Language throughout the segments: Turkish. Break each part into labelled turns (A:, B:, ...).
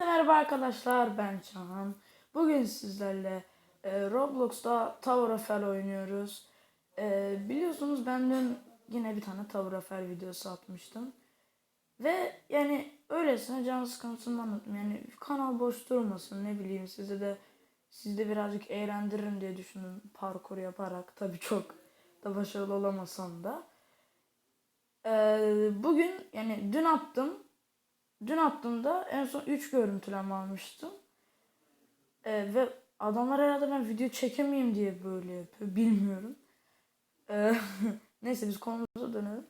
A: Merhaba arkadaşlar ben Çağan. Bugün sizlerle e, Roblox'ta Tower of Hell oynuyoruz. E, biliyorsunuz ben dün yine bir tane Tower of Hell videosu atmıştım. Ve yani öylesine can sıkıntısını anlattım. Yani kanal boş durmasın ne bileyim size de siz de birazcık eğlendiririm diye düşündüm parkur yaparak. Tabii çok da başarılı olamasam da. E, bugün yani dün attım dün attığımda en son 3 görüntüleme almıştım. Ee, ve adamlar herhalde ben video çekemeyeyim diye böyle yapıyor. Bilmiyorum. Ee, neyse biz konumuza dönelim.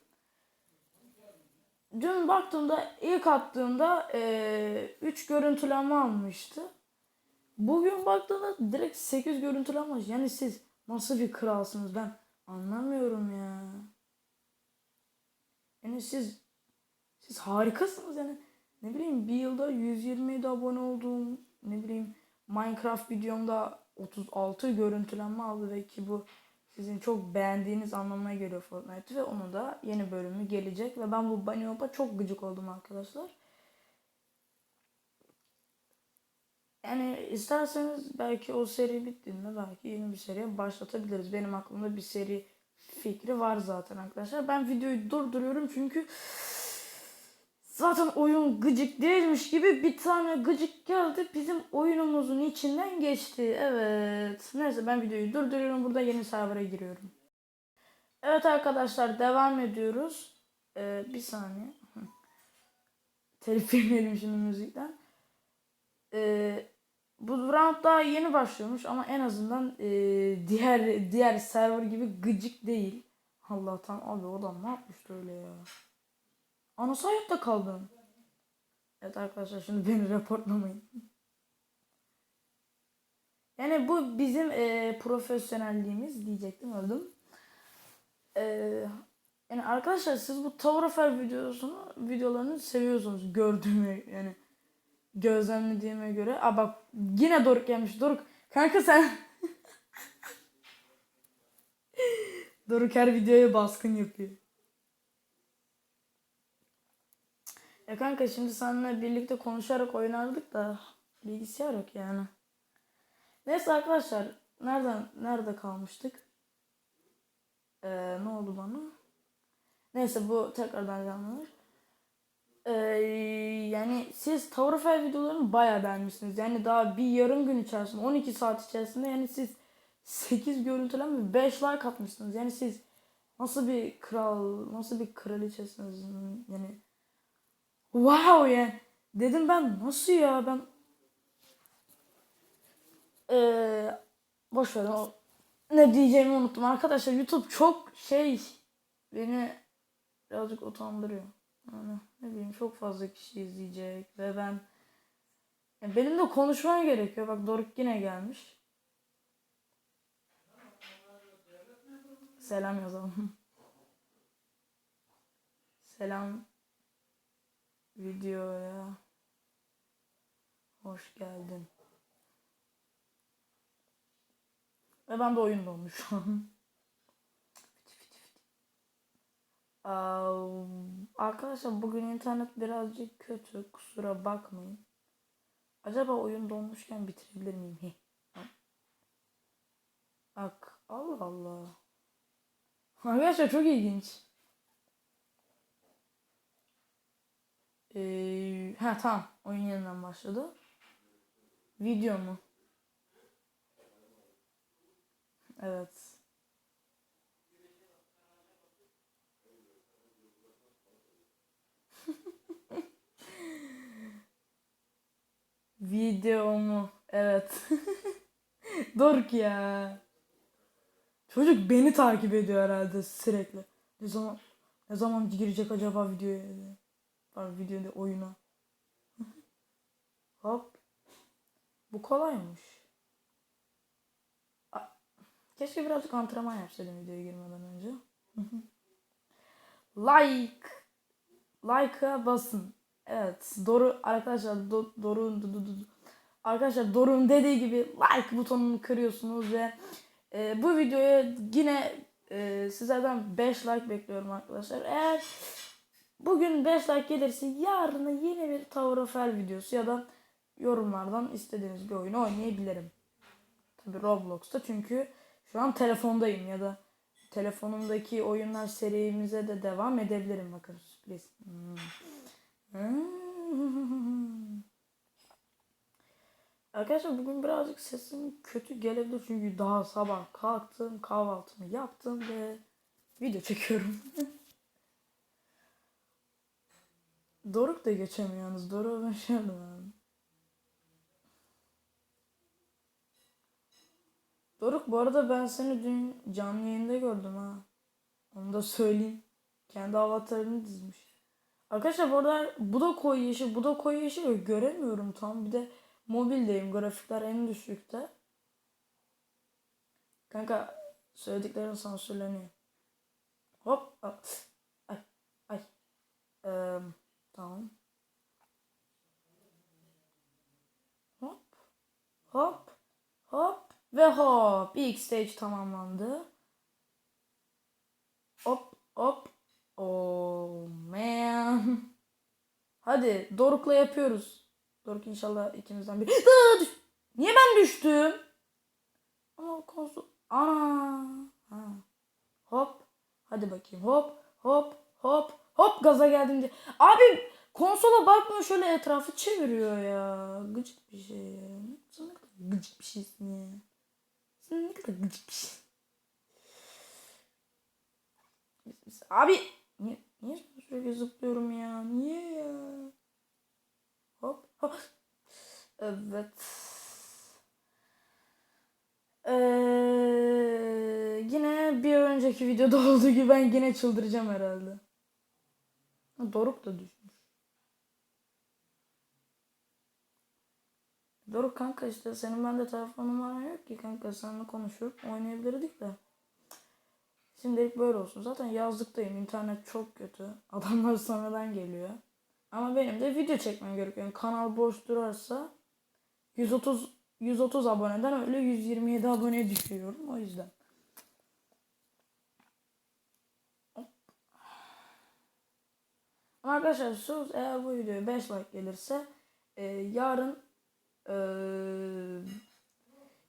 A: Dün baktığımda ilk attığımda 3 görüntüleme almıştı. Bugün baktığımda direkt 8 görüntüleme almış. Yani siz nasıl bir kralsınız ben anlamıyorum ya. Yani siz siz harikasınız yani ne bileyim bir yılda 127 abone olduğum ne bileyim Minecraft videomda 36 görüntülenme aldı ve ki bu sizin çok beğendiğiniz anlamına geliyor Fortnite ve onun da yeni bölümü gelecek ve ben bu Bunny Hop'a çok gıcık oldum arkadaşlar. Yani isterseniz belki o seri bittiğinde belki yeni bir seriye başlatabiliriz. Benim aklımda bir seri fikri var zaten arkadaşlar. Ben videoyu durduruyorum çünkü zaten oyun gıcık değilmiş gibi bir tane gıcık geldi bizim oyunumuzun içinden geçti. Evet. Neyse ben videoyu durduruyorum. Burada yeni server'a giriyorum. Evet arkadaşlar devam ediyoruz. Ee, bir saniye. Telif yemeyelim şimdi müzikten. Ee, bu round daha yeni başlıyormuş ama en azından e, diğer diğer server gibi gıcık değil. Allah'tan abi o adam ne yapmıştı öyle ya. Anası hayatta kaldım. Evet arkadaşlar şimdi beni raporlamayın. Yani bu bizim e, profesyonelliğimiz diyecektim öldüm. E, yani arkadaşlar siz bu of Hell videosunu videolarını seviyorsunuz gördüğümü yani gözlemlediğime göre. Aa bak yine Doruk gelmiş. Doruk kanka sen Doruk her videoya baskın yapıyor. Ya kanka şimdi seninle birlikte konuşarak oynardık da bilgisayar yok yani. Neyse arkadaşlar nereden nerede kalmıştık? Ee, ne oldu bana? Neyse bu tekrardan canlanır. Ee, yani siz Tower of Hell videolarını bayağı beğenmişsiniz. Yani daha bir yarım gün içerisinde 12 saat içerisinde yani siz 8 görüntüleme 5 like atmışsınız. Yani siz nasıl bir kral, nasıl bir kraliçesiniz yani Wow yani. Dedim ben nasıl ya ben ee, boş ver ne diyeceğimi unuttum arkadaşlar YouTube çok şey beni birazcık utandırıyor. Yani ne bileyim çok fazla kişi izleyecek ve ben yani benim de konuşmam gerekiyor. Bak Doruk yine gelmiş. Selam yazalım. Selam videoya hoş geldin. Ve ben de oyunda olmuş şu an. Arkadaşlar bugün internet birazcık kötü. Kusura bakmayın. Acaba oyun donmuşken bitirebilir miyim? Bak Allah Allah. Arkadaşlar çok ilginç. Ee, ha tamam. Oyun yeniden başladı. Video mu? Evet. Video mu? Evet. Doruk ya. Çocuk beni takip ediyor herhalde sürekli. Ne zaman ne zaman girecek acaba videoya? Var videoda oyuna. Hop. Bu kolaymış. Keşke birazcık antrenman yapsaydım videoya girmeden önce. like. Like'a basın. Evet. Doğru arkadaşlar do, Doruk'un do, do, do. Arkadaşlar Doruk'un dediği gibi like butonunu kırıyorsunuz ve e, bu videoya yine e, sizlerden 5 like bekliyorum arkadaşlar. Eğer Bugün 5 like gelirse yarına yeni bir Tower of Hell videosu ya da yorumlardan istediğiniz bir oyunu oynayabilirim. Tabi Roblox'ta çünkü şu an telefondayım ya da telefonumdaki oyunlar serimize de devam edebilirim bakın sürpriz. Hmm. Arkadaşlar bugün birazcık sesim kötü gelebilir çünkü daha sabah kalktım kahvaltımı yaptım ve video çekiyorum. Doruk da geçemiyor yalnız. Doruk'a ben şey abi. Doruk bu arada ben seni dün canlı yayında gördüm ha. Onu da söyleyeyim. Kendi avatarını dizmiş. Arkadaşlar bu arada bu da koyu yeşil, bu da koyu yeşil. Göremiyorum tam. Bir de mobildeyim. Grafikler en düşükte. Kanka söylediklerin sansürleniyor. Hop. hop. Ay. Ay. Eee tamam. Hop. Hop. Hop. Ve hop. İlk stage tamamlandı. Hop. Hop. Oh man. Hadi Doruk'la yapıyoruz. Doruk inşallah ikimizden düş- Niye ben düştüm? Ama konsol. Ana. Ha. Hop. Hadi bakayım. Hop. Hop. Hop. Hop gaza geldim diye. Abi konsola bakmıyor şöyle etrafı çeviriyor ya. Gıcık bir şey ya. Gıcık bir şeysin ya. Abi niye, niye sürekli zıplıyorum ya? Niye ya? Hop hop. Evet. Ee, yine bir önceki videoda olduğu gibi ben yine çıldıracağım herhalde. Ha, Doruk da düşmüş. Doruk kanka işte senin bende telefon numaran yok ki kanka seninle konuşup oynayabilirdik de. Şimdilik böyle olsun. Zaten yazlıktayım. İnternet çok kötü. Adamlar sonradan geliyor. Ama benim de video çekmem gerekiyor. Yani kanal boş durarsa 130 130 aboneden öyle 127 aboneye düşüyorum. O yüzden. Arkadaşlar söz eğer bu videoya 5 like gelirse e, yarın e,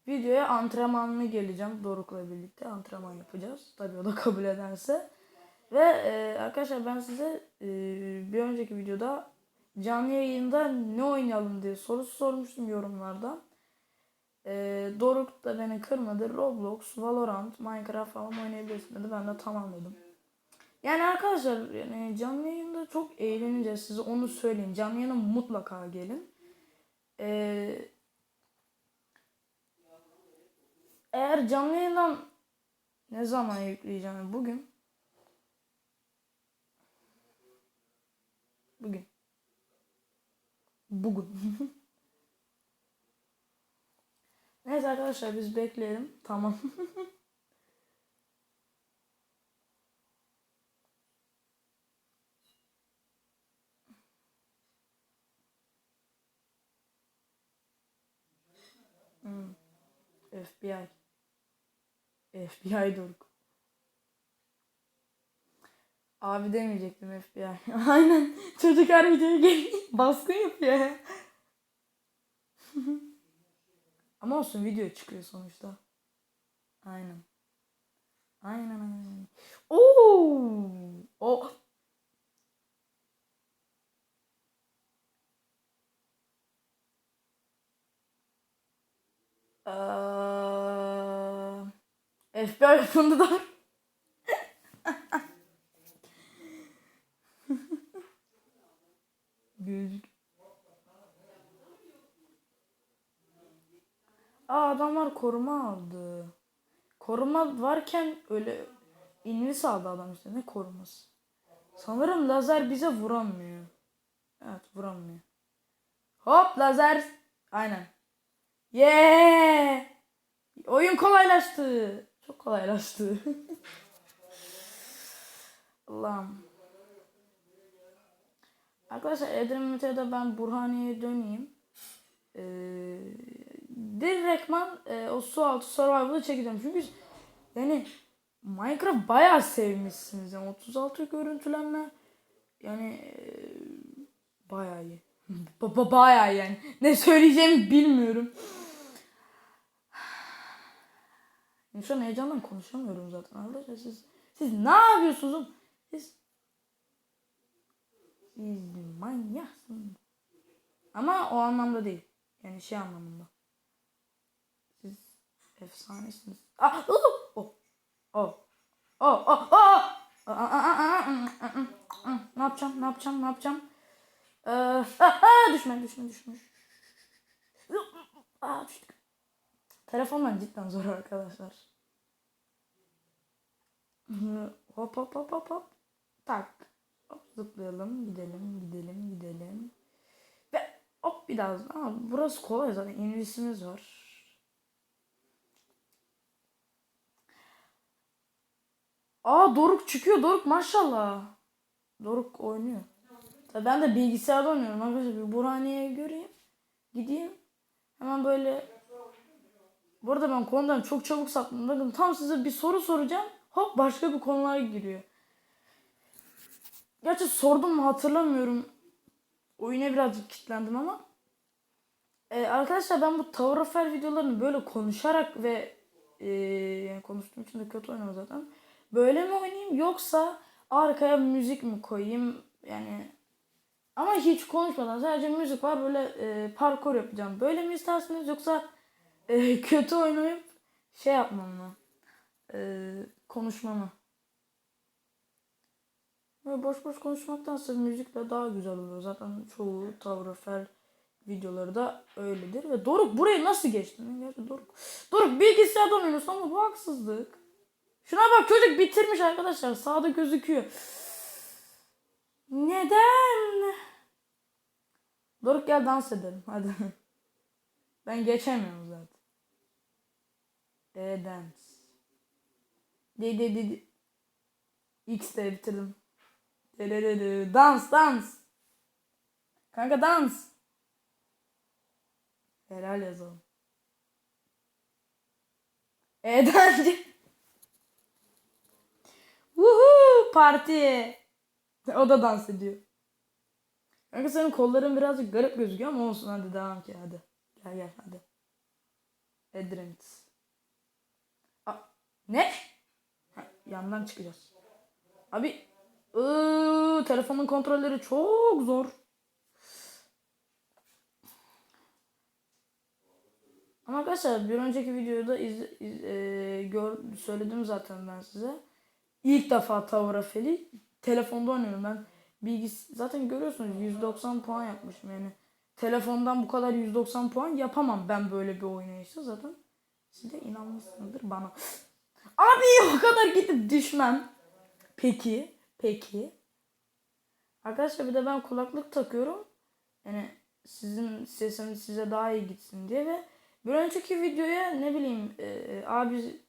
A: videoya antrenmanlı geleceğim. Doruk'la birlikte antrenman yapacağız. Tabii o da kabul ederse. Ve e, arkadaşlar ben size e, bir önceki videoda canlı yayında ne oynayalım diye sorusu sormuştum yorumlarda. E, Doruk da beni kırmadı. Roblox, Valorant, Minecraft falan oynayabilirsin dedi. Ben de tamam dedim. Yani arkadaşlar yani canlı yayında çok eğleneceğiz. Size onu söyleyeyim. Canlı yayına mutlaka gelin. Eee Eğer canlı yayından ne zaman yükleyeceğim? Bugün. Bugün. Bugün. Neyse arkadaşlar biz bekleyelim. Tamam. Hmm. FBI. FBI Doruk. Abi demeyecektim FBI. Aynen. Çocuk her videoya gel baskın yapıyor ya. Ama olsun video çıkıyor sonuçta. Aynen. Aynen aynen. Oo! O Eee FBI yapımında da. Gözlük. Aa adamlar koruma aldı. Koruma varken öyle invis aldı adam işte ne koruması. Sanırım lazer bize vuramıyor. Evet vuramıyor. Hop lazer. Aynen. Yeah! Oyun kolaylaştı. Çok kolaylaştı. Allah'ım. Arkadaşlar Edremit'e ben Burhaniye'ye döneyim. Ee, direktman e, o su altı survival'ı çekeceğim. Çünkü yani Minecraft bayağı sevmişsiniz. Yani 36 görüntülenme yani e, bayağı iyi. Ba- ba- Bayağı yani. Ne söyleyeceğimi bilmiyorum. Şu an heyecandan konuşamıyorum zaten arkadaşlar. Siz, siz ne yapıyorsunuz? Siz, siz manyaksınız. Ama o anlamda değil. Yani şey anlamında. Siz efsanesiniz. Ah! Oh! Oh! Oh! Oh! Oh! Oh! Aa, aa, aa, aa. Ne yapacağım? Ne yapacağım? Ne yapacağım? Ee, aa, aa, düşme, düşme, düşme. Aa, düştük. Telefondan cidden zor arkadaşlar. Hop hop hop hop hop. Tak. Hop zıplayalım. Gidelim, gidelim, gidelim. Ve hop bir daha. Ama burası kolay zaten. İnvisimiz var. Aa Doruk çıkıyor. Doruk maşallah. Doruk oynuyor. Tabii ben de bilgisayarda oynuyorum arkadaşlar. Bir Burhaniye'yi göreyim. Gideyim. Hemen böyle. Bu arada ben konudan çok çabuk saptım. Bakın tam size bir soru soracağım. Hop başka bir konular giriyor. Gerçi sordum mu hatırlamıyorum. Oyuna birazcık kilitlendim ama. Ee, arkadaşlar ben bu Tower of Hell videolarını böyle konuşarak ve e, konuştuğum için de kötü oynuyorum zaten. Böyle mi oynayayım yoksa arkaya müzik mi koyayım? Yani ama hiç konuşmadan sadece müzik var böyle e, parkur yapacağım. Böyle mi istersiniz yoksa e, kötü oynayıp şey yapmam mı? E, konuşma mı? Böyle boş boş konuşmaktansa müzikle daha güzel oluyor. Zaten çoğu Tower of Hell videoları da öyledir. Ve Doruk burayı nasıl geçtin? Gerçi Doruk. Doruk bilgisayardan oynuyorsun ama bu haksızlık. Şuna bak çocuk bitirmiş arkadaşlar. Sağda gözüküyor. Neden? Doruk gel dans edelim hadi. Ben geçemiyorum zaten. E dance. De de de de. X de bitirdim. De de de de. Dans dans. Kanka dans. Helal yazalım. E dance. Woohoo parti. O da dans ediyor. Kanka senin kolların birazcık garip gözüküyor ama olsun hadi devam ki hadi. Gel gel hadi. A- ne? Ha, yandan çıkacağız. Abi ıı, telefonun kontrolleri çok zor. Ama arkadaşlar bir önceki videoda iz, iz- e, gör, söyledim zaten ben size. İlk defa Tower of Hell'i telefonda oynuyorum ben. Bilgis zaten görüyorsunuz 190 puan yapmışım yani. Telefondan bu kadar 190 puan yapamam ben böyle bir oynayışta zaten. Siz de inanmışsınızdır bana. Abi o kadar gidip düşmem. Peki, peki. Arkadaşlar bir de ben kulaklık takıyorum. Yani sizin sesiniz size daha iyi gitsin diye ve bir önceki videoya ne bileyim e, abi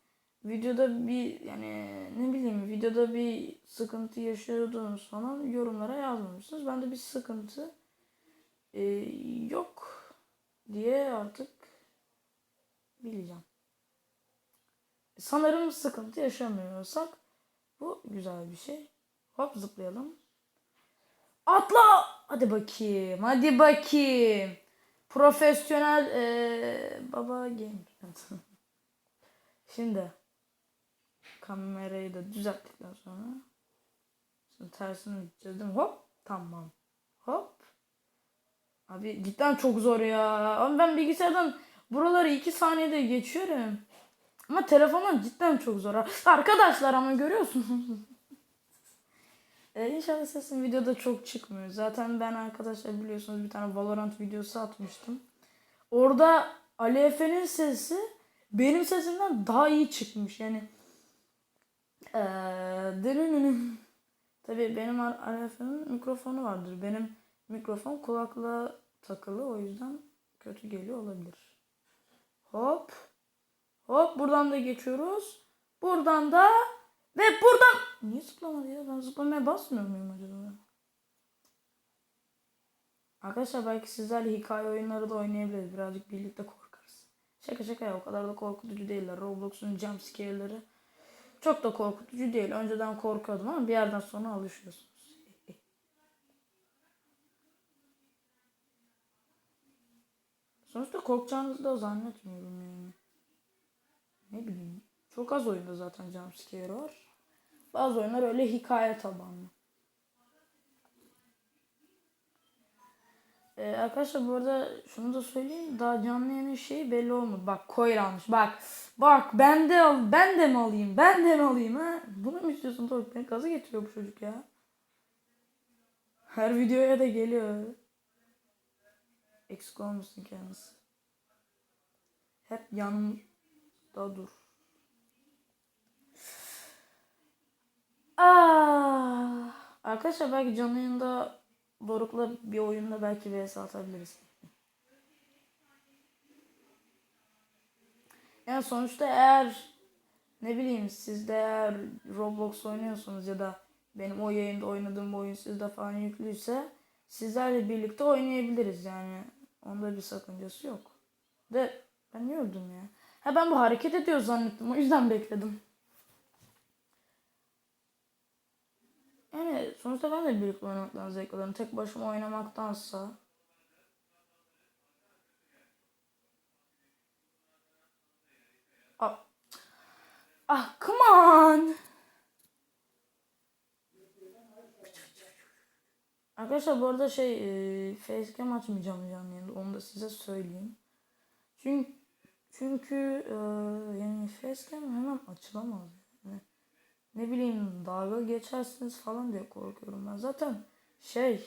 A: videoda bir yani ne bileyim videoda bir sıkıntı yaşıyordunuz falan yorumlara yazmamışsınız. Ben de bir sıkıntı e, yok diye artık bileceğim. Sanırım sıkıntı yaşamıyorsak bu güzel bir şey. Hop zıplayalım. Atla! Hadi bakayım. Hadi bakayım. Profesyonel e, baba game. Şimdi kamerayı da düzelttikten sonra şimdi tersini mi? Hop tamam. Hop. Abi cidden çok zor ya. Ama ben bilgisayardan buraları 2 saniyede geçiyorum. Ama telefondan cidden çok zor. Arkadaşlar ama görüyorsunuz. Ee, inşallah sesim videoda çok çıkmıyor. Zaten ben arkadaşlar biliyorsunuz bir tane Valorant videosu atmıştım. Orada Ali Efe'nin sesi benim sesimden daha iyi çıkmış. Yani ee. Tabii benim Ali Efe'nin mikrofonu vardır. Benim mikrofon kulaklığa takılı o yüzden kötü geliyor olabilir. Hop. Hop buradan da geçiyoruz. Buradan da ve buradan niye zıplamadı ya? Ben zıplamaya basmıyor muyum acaba? Arkadaşlar belki sizlerle hikaye oyunları da oynayabiliriz. Birazcık birlikte korkarız. Şaka şaka ya o kadar da korkutucu değiller. Roblox'un jump scare'ları çok da korkutucu değil. Önceden korkuyordum ama bir yerden sonra alışıyorsunuz. Sonuçta korkacağınızı da zannetmiyorum yani. Ne bileyim. Çok az oyunda zaten jumpscare var. Bazı oyunlar öyle hikaye tabanlı. Ee, arkadaşlar bu arada şunu da söyleyeyim. Daha canlı yayının şeyi belli olmadı. Bak coil almış. Bak. Bak ben de al, ben de mi alayım? Ben de mi alayım ha? Bunu mu istiyorsun Doruk? Beni gaza getiriyor bu çocuk ya. Her videoya da geliyor. Eksik olmasın kendisi. Hep yanımda dur. Aa, arkadaşlar belki canlı yayında Doruk'la bir oyunda belki vs atabiliriz. Yani sonuçta eğer ne bileyim siz de eğer Roblox oynuyorsunuz ya da benim o yayında oynadığım oyun sizde falan yüklüyse sizlerle birlikte oynayabiliriz yani. Onda bir sakıncası yok. De ben niye öldüm ya? Ha ben bu hareket ediyor zannettim. O yüzden bekledim. Yani sonuçta ben de birlikte oynamaktan zevk alıyorum. Tek başıma oynamaktansa. Ah, ah come on. Arkadaşlar bu arada şey e, facecam açmayacağım canlı yayında. Onu da size söyleyeyim. Çünkü çünkü e, yani facecam hemen açılamaz. Ne bileyim dalga geçersiniz falan diye korkuyorum ben. Zaten şey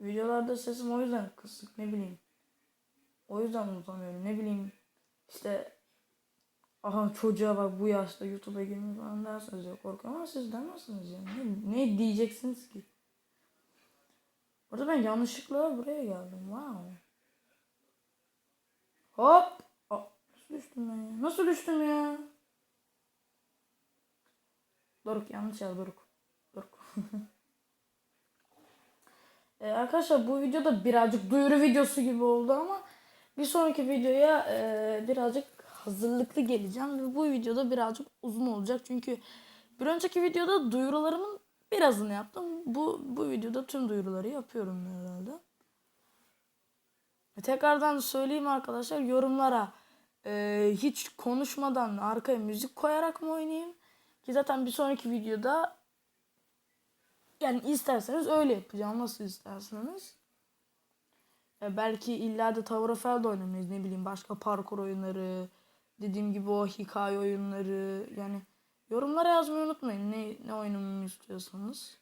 A: videolarda sesim o yüzden kısık ne bileyim. O yüzden unutamıyorum. Ne bileyim işte aha çocuğa bak bu yaşta YouTube'a girmiyor falan dersiniz diye korkuyorum ama siz demezsiniz yani. Ne, ne diyeceksiniz ki? Orada ben yanlışlıkla buraya geldim. Wow. Hop. Aa, nasıl düştüm ben ya? Nasıl düştüm ya? Doruk yanlış yer Doruk. Doruk. ee, arkadaşlar bu videoda birazcık duyuru videosu gibi oldu ama bir sonraki videoya e, birazcık hazırlıklı geleceğim ve bu videoda birazcık uzun olacak çünkü bir önceki videoda duyurularımın birazını yaptım. Bu bu videoda tüm duyuruları yapıyorum herhalde. E, Tekrardan söyleyeyim arkadaşlar yorumlara e, hiç konuşmadan arkaya müzik koyarak mı oynayayım? Ki zaten bir sonraki videoda yani isterseniz öyle yapacağım. Nasıl isterseniz. E, belki illa da Tower of Hell'de oynamayız. Ne bileyim başka parkur oyunları. Dediğim gibi o hikaye oyunları. Yani yorumlara yazmayı unutmayın. Ne, ne oynamamı istiyorsanız.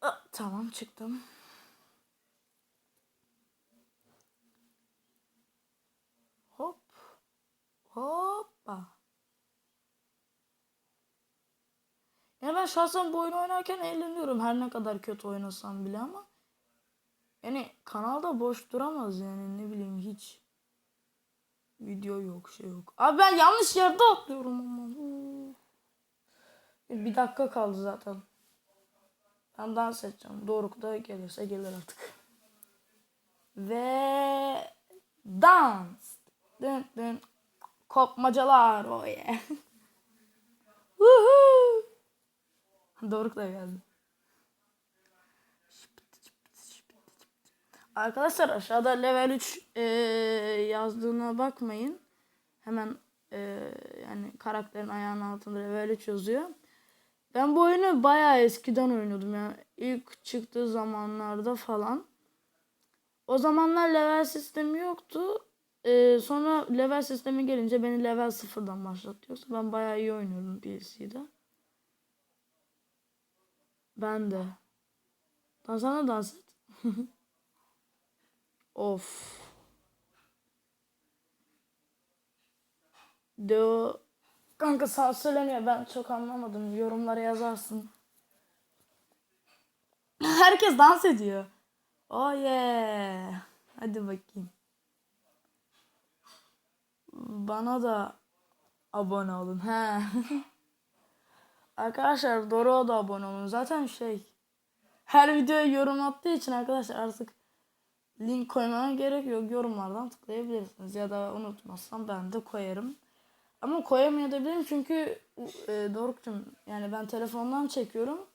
A: Aa, tamam çıktım. Hop. Hoppa. Yani ben şahsen bu oyunu oynarken eğleniyorum her ne kadar kötü oynasam bile ama yani kanalda boş duramaz yani ne bileyim hiç video yok şey yok. Abi ben yanlış yerde atlıyorum ama. Bir dakika kaldı zaten. Ben dans edeceğim. Doruk da gelirse gelir artık. Ve dans. Dın dın. Kopmacalar oh yeah. Woohoo. Doruk geldi. Arkadaşlar aşağıda level 3 e, yazdığına bakmayın. Hemen e, yani karakterin ayağının altında level 3 yazıyor. Ben bu oyunu bayağı eskiden oynuyordum yani ilk çıktığı zamanlarda falan. O zamanlar level sistemi yoktu. E, sonra level sistemi gelince beni level 0'dan başlatıyorsa ben bayağı iyi oynuyordum PC'de. Ben de. Dansana dans et. of. Deo. Kanka sağ söyleniyor ben çok anlamadım. Yorumlara yazarsın. Herkes dans ediyor. Oh yeah. Hadi bakayım. Bana da abone olun. He. Arkadaşlar Doruk'a da abone olun. Zaten şey her videoya yorum attığı için arkadaşlar artık link koymama gerek yok. Yorumlardan tıklayabilirsiniz. Ya da unutmazsam ben de koyarım. Ama koyamayabilirim çünkü e, Doruk'cum yani ben telefondan çekiyorum.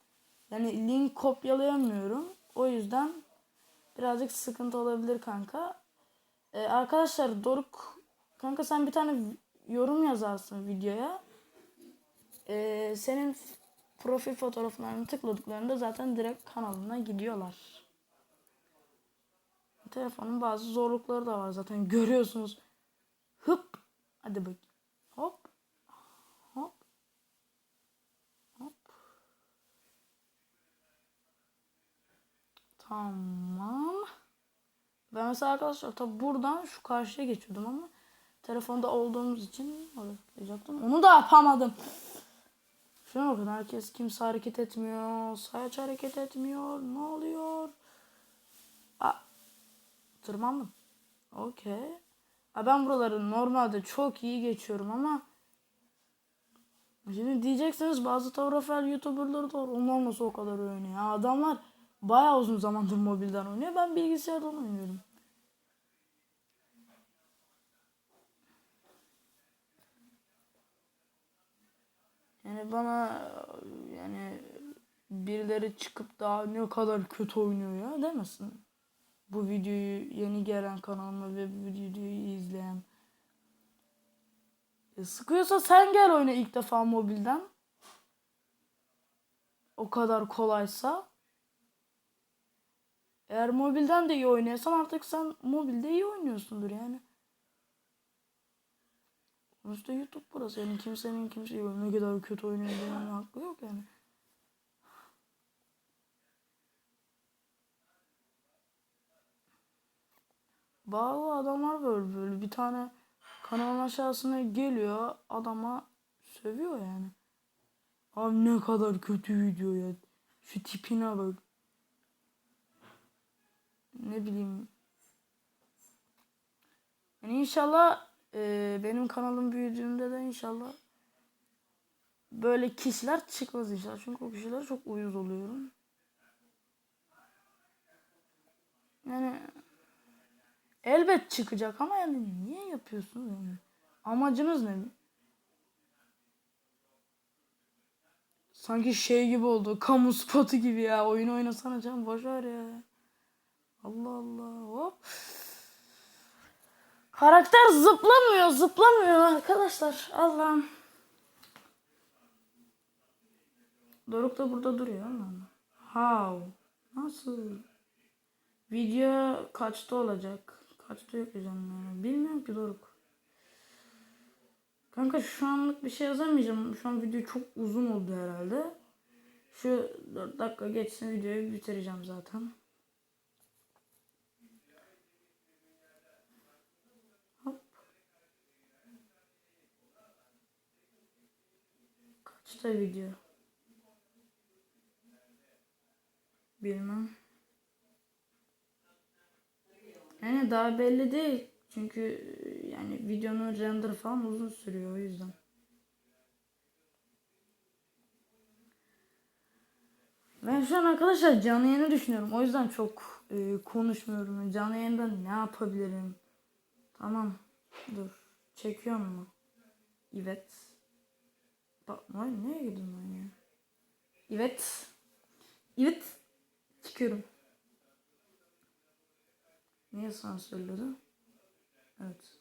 A: Yani link kopyalayamıyorum. O yüzden birazcık sıkıntı olabilir kanka. Ee, arkadaşlar Doruk kanka sen bir tane yorum yazarsın videoya. Ee, senin profil fotoğraflarını tıkladıklarında zaten direkt kanalına gidiyorlar. Telefonun bazı zorlukları da var zaten görüyorsunuz. Hıp. Hadi bak. Hop. Hop. Hop. Tamam. Ben mesela arkadaşlar tabi buradan şu karşıya geçiyordum ama telefonda olduğumuz için oraya tıklayacaktım. Onu da yapamadım. Şuna bakın herkes kimse hareket etmiyor. Sayaç hareket etmiyor. Ne oluyor? Aa, tırmandım. Okey. Ben buraları normalde çok iyi geçiyorum ama Şimdi diyeceksiniz bazı Tavrafel YouTuber'ları da var. Onlar nasıl o kadar oynuyor? Ya adamlar bayağı uzun zamandır mobilden oynuyor. Ben bilgisayardan oynuyorum. Yani bana yani birileri çıkıp daha ne kadar kötü oynuyor ya demesin. Bu videoyu yeni gelen kanalıma ve bu videoyu izleyen. E, sıkıyorsa sen gel oyna ilk defa mobilden. O kadar kolaysa. Eğer mobilden de iyi oynuyorsan artık sen mobilde iyi oynuyorsundur yani. Sonuçta YouTube burası yani kimsenin kimseyi ne kadar kötü demenin hakkı yok yani. Bazı adamlar böyle böyle bir tane kanalın aşağısına geliyor adama sövüyor yani. Abi ne kadar kötü video ya. Şu tipine bak. Ne bileyim. Yani inşallah e, benim kanalım büyüdüğünde de inşallah böyle kişiler çıkmaz inşallah. Çünkü o kişiler çok uyuz oluyorum. Yani elbet çıkacak ama yani niye yapıyorsunuz yani? Amacınız ne? Sanki şey gibi oldu. Kamu spotu gibi ya. Oyun oynasana canım. Boş ver ya. Allah Allah. Hop. Karakter zıplamıyor. Zıplamıyor arkadaşlar. Allah'ım. Doruk da burada duruyor ama. How? Nasıl? Video kaçta olacak? Kaçta yani? Bilmiyorum ki Doruk. Kanka şu anlık bir şey yazamayacağım. Şu an video çok uzun oldu herhalde. Şu 4 dakika geçsin videoyu bitireceğim zaten. Hop. Kaçta video? Bilmem. Yani daha belli değil. Çünkü e, yani videonun render falan uzun sürüyor o yüzden. Ben şu an arkadaşlar canlı yayını düşünüyorum. O yüzden çok e, konuşmuyorum. Canlı yayında ne yapabilirim? Tamam. Dur. Çekiyor mu? Evet. Vay nereye girdin ben ya? Evet. Evet. Çıkıyorum. Niye sansürledi? Evet.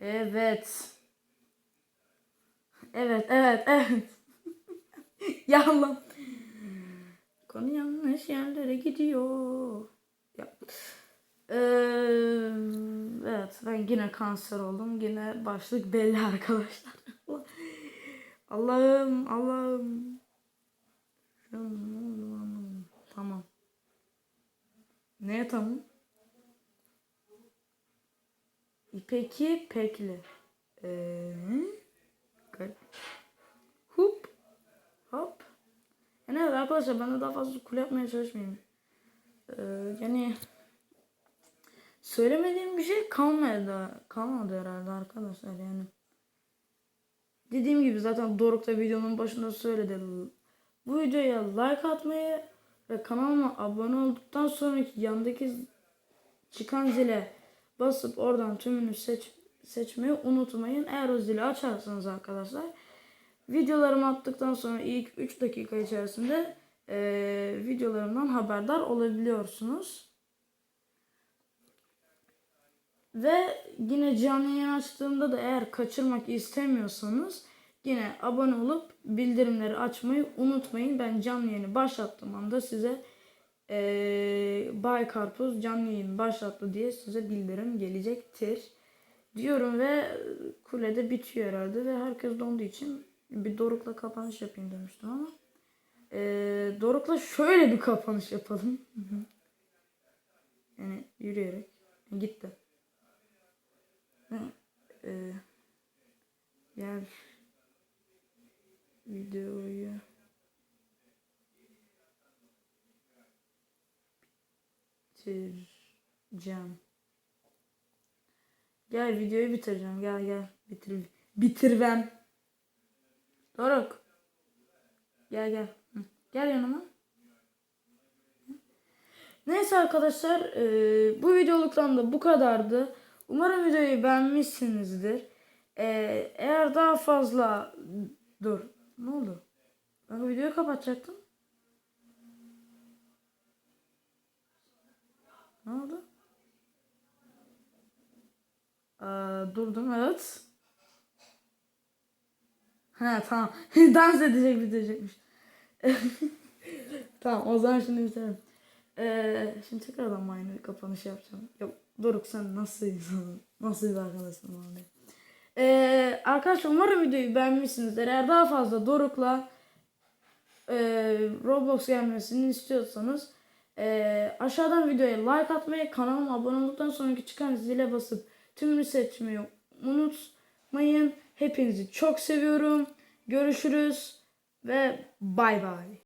A: Evet. Evet, evet, evet. ya Allah. Konu yanlış yerlere gidiyor. Ya. Ee, evet, ben yine kanser oldum. Yine başlık belli arkadaşlar. Allah'ım, Allah'ım. Tamam. Neye tamam? İpeki pekli. Ee, garip. Hup. Hop. Yani evet arkadaşlar ben de daha fazla kule yapmaya çalışmayayım. Ee, yani söylemediğim bir şey kalmadı, kalmadı herhalde arkadaşlar yani. Dediğim gibi zaten Doruk videonun başında söyledi. Bu videoya like atmayı ve kanalıma abone olduktan sonraki yandaki çıkan zile basıp oradan tümünü seç, seçmeyi unutmayın. Eğer o zili açarsanız arkadaşlar videolarımı attıktan sonra ilk 3 dakika içerisinde e, videolarımdan haberdar olabiliyorsunuz. Ve yine canlı yayın açtığımda da eğer kaçırmak istemiyorsanız yine abone olup bildirimleri açmayı unutmayın. Ben canlı yayını başlattığım anda size eee Bay Karpuz canlı yayın başlattı diye size bildirim gelecektir. Diyorum ve kulede bitiyor herhalde ve herkes donduğu için bir Doruk'la kapanış yapayım demiştim ama eee Doruk'la şöyle bir kapanış yapalım. Yani yürüyerek gitti. Hı, eee, gel videoyu bitireceğim. Gel videoyu bitireceğim. Gel gel. Bitir bitirvem. Doruk. Gel gel. Gel yanıma. Neyse arkadaşlar eee, bu videoluktan da bu kadardı. Umarım videoyu beğenmişsinizdir. Eee, eğer daha fazla dur ne oldu? Ben videoyu kapatacaktım. Ne oldu? Aa, durdum evet. Ha tamam. Dans edecek bitecekmiş. tamam o zaman şimdi bitirelim. Ee, şimdi tekrardan aynı kapanış yapacağım. Yok Doruk sen nasıl nasıl bir arkadaşsın abi. Ee, arkadaşlar umarım videoyu beğenmişsinizdir. Eğer daha fazla Doruk'la e, Roblox gelmesini istiyorsanız e, aşağıdan videoya like atmayı, kanalıma abone olduktan sonraki çıkan zile basıp tümünü seçmeyi unutmayın. Hepinizi çok seviyorum. Görüşürüz ve bay bay.